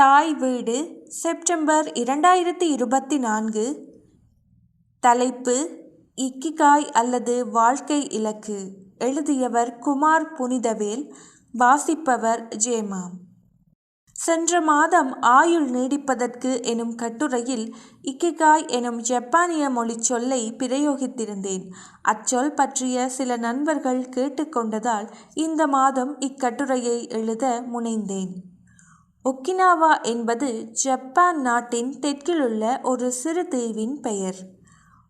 தாய் வீடு செப்டம்பர் இரண்டாயிரத்தி இருபத்தி நான்கு. தலைப்பு இக்கிகாய் அல்லது வாழ்க்கை இலக்கு. எழுதியவர் குமார் புனிதவேல் வாசிப்பவர் ஜேமாம் சென்ற மாதம் ஆயுள் நீடிப்பதற்கு எனும் கட்டுரையில் இக்கிகாய் எனும் ஜப்பானிய மொழிச் சொல்லை பிரயோகித்திருந்தேன். அச்சொல் பற்றிய சில நண்பர்கள் கேட்டுக்கொண்டதால் இந்த மாதம் இக்கட்டுரையை எழுத முனைந்தேன். ஒக்கினாவா என்பது ஜப்பான் நாட்டின் தெற்கிலுள்ள ஒரு சிறு தீவின் பெயர்.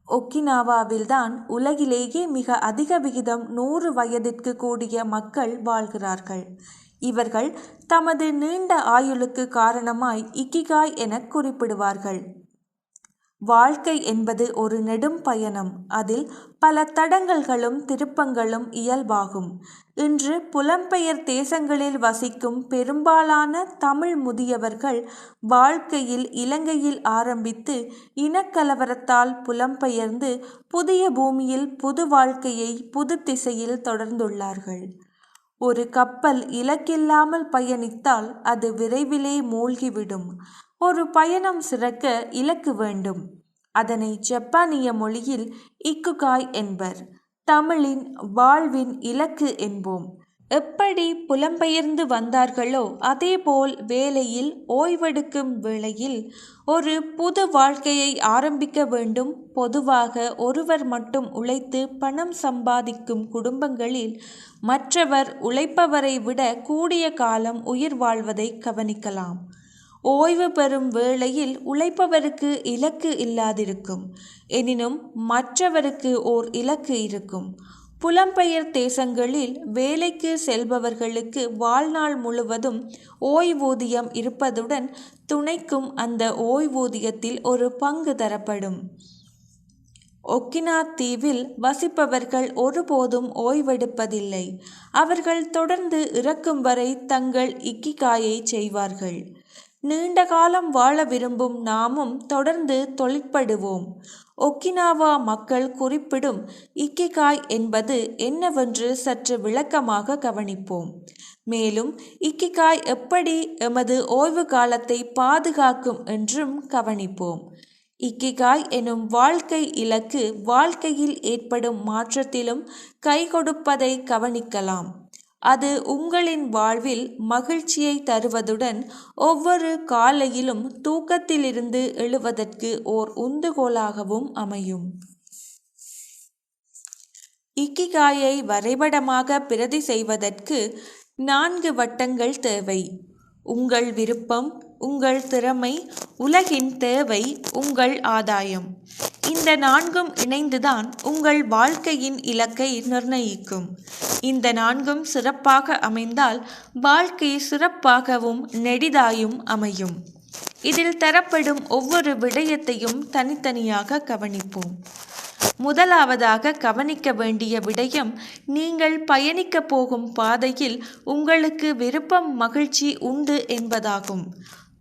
ஒக்கினாவாவில்தான் உலகிலேயே மிக அதிக விகிதம் நூறு வயதிற்கு கூடிய மக்கள் வாழ்கிறார்கள். இவர்கள் தமது நீண்ட ஆயுளுக்கு காரணமாய் இக்கிகாய் என குறிப்பிடுவார்கள். வாழ்க்கை என்பது ஒரு நெடும் பயணம். அதில் பல தடங்கல்களும் திருப்பங்களும் இயல்பாகும். இன்று புலம்பெயர் தேசங்களில் வசிக்கும் பெரும்பாலான தமிழ் முதியவர்கள் வாழ்க்கையில் இலங்கையில் ஆரம்பித்து இனக்கலவரத்தால் புலம்பெயர்ந்து புதிய பூமியில் புது வாழ்க்கையை புது திசையில் தொடர்ந்துள்ளார்கள். ஒரு கப்பல் இலக்கில்லாமல் பயணித்தால் அது விரைவிலே மூழ்கிவிடும். ஒரு பயணம் சிறக்க இலக்கு வேண்டும். அதனை ஜப்பானிய மொழியில் இக்குகாய் என்பர். தமிழின் வாழ்வின் இலக்கு என்போம். எப்படி புலம்பெயர்ந்து வந்தார்களோ அதேபோல் வேலையில் ஓய்வெடுக்கும் வேளையில் ஒரு புது வாழ்க்கையை ஆரம்பிக்க வேண்டும். பொதுவாக ஒருவர் மட்டும் உழைத்து பணம் சம்பாதிக்கும் குடும்பங்களில் மற்றவர் உழைப்பவரை விட கூடிய காலம் உயிர் வாழ்வதை கவனிக்கலாம். ஓய்வு பெறும் வேளையில் உழைப்பவருக்கு இலக்கு இல்லாதிருக்கும். எனினும் மற்றவருக்கு ஓர் இலக்கு இருக்கும். புலம்பெயர் தேசங்களில் வேலைக்கு செல்பவர்களுக்கு வாழ்நாள் முழுவதும் ஓய்வூதியம் இருப்பதுடன் துணைக்கும் அந்த ஓய்வூதியத்தில் ஒரு பங்கு தரப்படும். ஒக்கினா தீவில் வசிப்பவர்கள் ஒருபோதும் ஓய்வெடுப்பதில்லை. அவர்கள் தொடர்ந்து இறக்கும் வரை தங்கள் இக்கிகாயை செய்வார்கள். நீண்ட காலம் வாழ விரும்பும் நாமும் தொடர்ந்து தொழிற்படுவோம். ஒக்கினாவா மக்கள் குறிப்பிடும் இக்கிகாய் என்பது என்னவென்று சற்று விளக்கமாக கவனிப்போம். மேலும் இக்கிகாய் எப்படி எமது ஓய்வு காலத்தை பாதுகாக்கும் என்றும் கவனிப்போம். இக்கிகாய் எனும் வாழ்க்கை இலக்கு வாழ்க்கையில் ஏற்படும் மாற்றத்திலும் கை கொடுப்பதை கவனிக்கலாம். அது உங்களின் வாழ்வில் மகிழ்ச்சியை தருவதுடன் ஒவ்வொரு காலையிலும் தூக்கத்திலிருந்து எழுவதற்கு ஓர் உந்துகோலாகவும் அமையும். இக்கிகாயை வரைபடமாக பிரதி செய்வதற்கு நான்கு வட்டங்கள் தேவை. உங்கள் விருப்பம் உங்கள் திறமை உலகின் தேவை உங்கள் ஆதாயம். இந்த நான்கும் இணைந்துதான் உங்கள் வாழ்க்கையின் இலக்கை நிர்ணயிக்கும். இந்த நான்கும் சிறப்பாக அமைந்தால் வாழ்க்கை சிறப்பாகவும் நெடிதாயும் அமையும். இதில் தரப்படும் ஒவ்வொரு விடயத்தையும் தனித்தனியாக கவனிப்போம். முதலாவதாக கவனிக்க வேண்டிய விடயம் நீங்கள் பயணிக்க போகும் பாதையில் உங்களுக்கு விருப்பம் மகிழ்ச்சி உண்டு என்பதாகும்.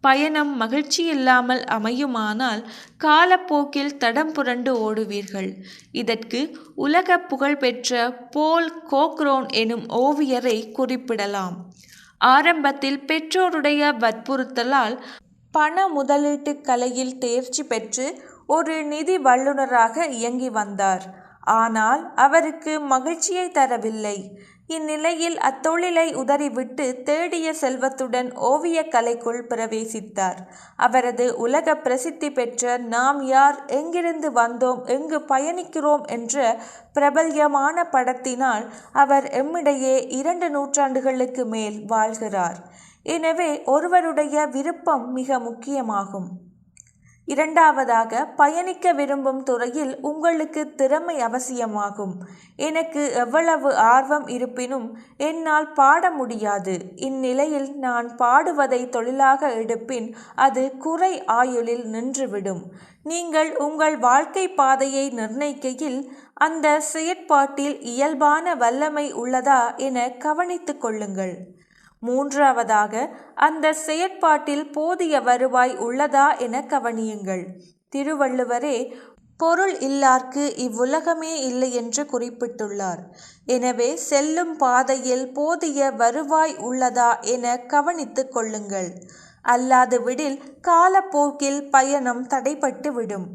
பயணம் மகிழ்ச்சி இல்லாமல் அமையுமானால் காலப்போக்கில் தடம் புரண்டு ஓடுவீர்கள். இதற்கு உலக புகழ்பெற்ற போல் கோக்ரோன் எனும் ஓவியரை குறிப்பிடலாம். ஆரம்பத்தில் பெற்றோருடைய வற்புறுத்தலால் பண முதலீட்டு கலையில் தேர்ச்சி பெற்று ஒரு நிதி வல்லுநராக இயங்கி வந்தார். ஆனால் அவருக்கு மகிழ்ச்சியை தரவில்லை. இந்நிலையில் அத்தொழிலை உதறிவிட்டு தேடிய செல்வத்துடன் ஓவியக் கலைக்குள் பிரவேசித்தார். அவரது உலக பிரசித்தி பெற்ற நாம் யார் எங்கிருந்து வந்தோம் எங்கு பயணிக்கிறோம் என்ற பிரபல்யமான படத்தினால் அவர் எம்மிடையே இரண்டு நூற்றாண்டுகளுக்கு மேல் வாழ்கிறார். எனவே ஒருவருடைய விருப்பம் மிக முக்கியமாகும். இரண்டாவதாக பயணிக்க விரும்பும் துறையில் உங்களுக்கு திறமை அவசியமாகும். எனக்கு எவ்வளவு ஆர்வம் இருப்பினும் என்னால் பாட முடியாது. இந்நிலையில் நான் பாடுவதை தொழிலாக எடுப்பின் அது குறை ஆயுளில் நின்றுவிடும். நீங்கள் உங்கள் வாழ்க்கை பாதையை நிர்ணயிக்கையில் அந்த செயற்பாட்டில் இயல்பான வல்லமை உள்ளதா என கவனித்து கொள்ளுங்கள். மூன்றாவதாக அந்த செயற்பாட்டில் போதிய வருவாய் உள்ளதா என கவனியுங்கள். திருவள்ளுவரே பொருள் இல்லார்க்கு இவ்வுலகமே இல்லை என்று குறிப்பிட்டுள்ளார். எனவே செல்லும் பாதையில் போதிய வருவாய் உள்ளதா என கவனித்து கொள்ளுங்கள். அல்லாது விடில் காலப்போக்கில் பயணம் தடைப்பட்டு விடும்.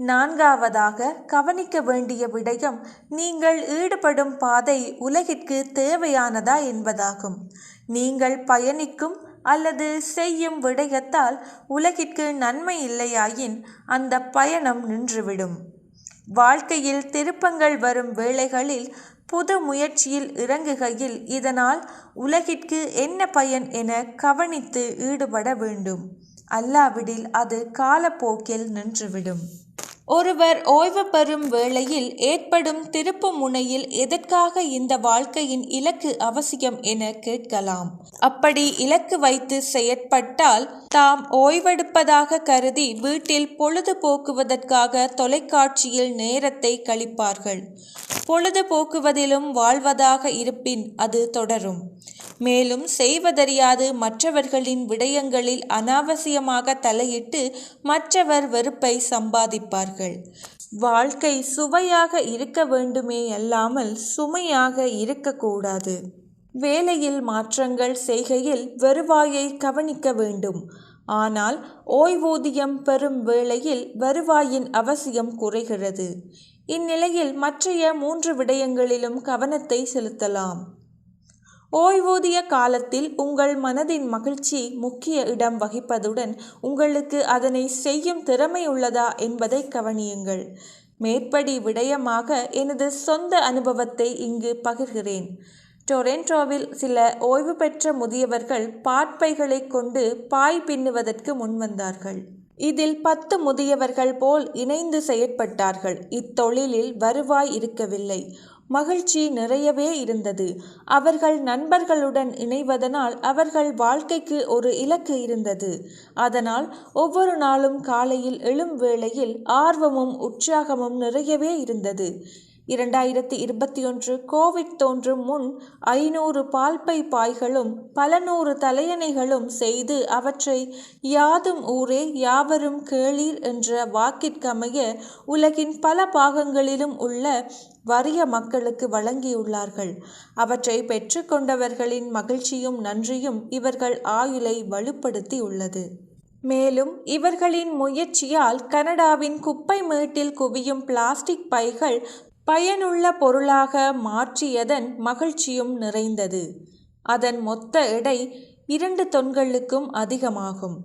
நான்காவதாக கவனிக்க வேண்டிய விடயம் நீங்கள் ஈடுபடும் பாதை உலகிற்கு தேவையானதா என்பதாகும். நீங்கள் பயணிக்கும் அல்லது செய்யும் விடயத்தால் உலகிற்கு நன்மை இல்லையாயின் அந்த பயணம் நின்றுவிடும். வாழ்க்கையில் திருப்பங்கள் வரும் வேளைகளில் புது முயற்சியில் இறங்குகையில் இதனால் உலகிற்கு என்ன பயன் என கவனித்து ஈடுபட வேண்டும். அல்லாவிடில் அது காலப்போக்கில் நின்றுவிடும். ஒருவர் ஓய்வு பெறும் வேளையில் ஏற்படும் திருப்பு முனையில் எதற்காக இந்த வாழ்க்கையின் இலக்கு அவசியம் என கேட்கலாம். அப்படி இலக்கு வைத்து செயற்பட்டால் தாம் ஓய்வெடுப்பதாக கருதி வீட்டில் பொழுது போக்குவதற்காக தொலைக்காட்சியில் நேரத்தை கழிப்பார்கள். பொழுது போக்குவதிலும் வாழ்வதாக இருப்பின் அது தொடரும். மேலும் செய்வதறியாது மற்றவர்களின் விடயங்களில் அனாவசியமாக தலையிட்டு மற்றவர் வெறுப்பை சம்பாதிப்பார்கள். வாழ்க்கை சுவையாக இருக்க வேண்டுமே அல்லாமல் சுமையாக இருக்கக்கூடாது. வேலையில் மாற்றங்கள் செய்கையில் வருவாயை கவனிக்க வேண்டும். ஆனால் ஓய்வூதியம் பெறும் வேளையில் வருவாயின் அவசியம் குறைகிறது. இந்நிலையில் மற்றைய மூன்று விடயங்களிலும் கவனத்தை செலுத்தலாம். ஓய்வூதிய காலத்தில் உங்கள் மனதின் மகிழ்ச்சி முக்கிய இடம் வகிப்பதுடன் உங்களுக்கு அதனை செய்யும் திறமை உள்ளதா என்பதை கவனியுங்கள். மேற்படி விடயமாக எனது சொந்த அனுபவத்தை இங்கு பகிர்கிறேன். டொரென்டோவில் சில ஓய்வு பெற்ற முதியவர்கள் பாட்பைகளை கொண்டு பாய் பின்னுவதற்கு முன்வந்தார்கள். இதில் பத்து முதியவர்கள் போல் இணைந்து செயற்பட்டார்கள். இத்தொழிலில் வருவாய் இருக்கவில்லை. மகிழ்ச்சி நிறையவே இருந்தது. அவர்கள் நண்பர்களுடன் இணைவதனால் அவர்கள் வாழ்க்கைக்கு ஒரு இலக்கு இருந்தது. அதனால் ஒவ்வொரு நாளும் காலையில் எழும் வேளையில் ஆர்வமும் உற்சாகமும் நிறையவே இருந்தது. இரண்டாயிரத்தி இருபத்தி ஒன்று கோவிட் தோன்றும் முன் ஐநூறு பால்பை பாய்களும் பல நூறு தலையணைகளும் செய்து அவற்றை யாதும் ஊரே யாவரும் கேளீர் என்ற வாக்கிற்கமைய உலகின் பல பாகங்களிலும் உள்ள வறிய மக்களுக்கு வழங்கியுள்ளார்கள். அவற்றை பெற்றுக்கொண்டவர்களின் மகிழ்ச்சியும் நன்றியும் இவர்கள் ஆயுளை வலுப்படுத்தி உள்ளது மேலும் இவர்களின் முயற்சியால் கனடாவின் குப்பை மேட்டில் குவியும் பிளாஸ்டிக் பைகள் பயனுள்ள பொருளாக மாற்றியதன் மகிழ்ச்சியும் நிறைந்தது. அதன் மொத்த எடை இரண்டு தொன்களுக்கும் அதிகமாகும்.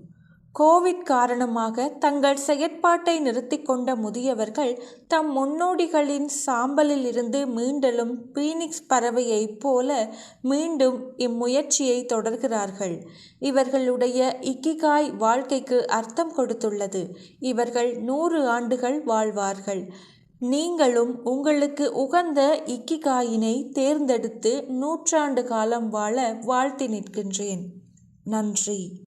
கோவிட் காரணமாக தங்கள் செயற்பாட்டை நிறுத்தி கொண்ட முதியவர்கள் தம் முன்னோடிகளின் சாம்பலில் இருந்து மீண்டலும் பீனிக்ஸ் பறவையைப் போல மீண்டும் இம்முயற்சியை தொடர்கிறார்கள். இவர்களுடைய இக்கிகாய் வாழ்க்கைக்கு அர்த்தம் கொடுத்துள்ளது. இவர்கள் நூறு ஆண்டுகள் வாழ்வார்கள். நீங்களும் உங்களுக்கு உகந்த இக்கிகாயினை தேர்ந்தெடுத்து நூற்றாண்டு காலம் வாழ வாழ்த்தி நிற்கின்றேன். நன்றி.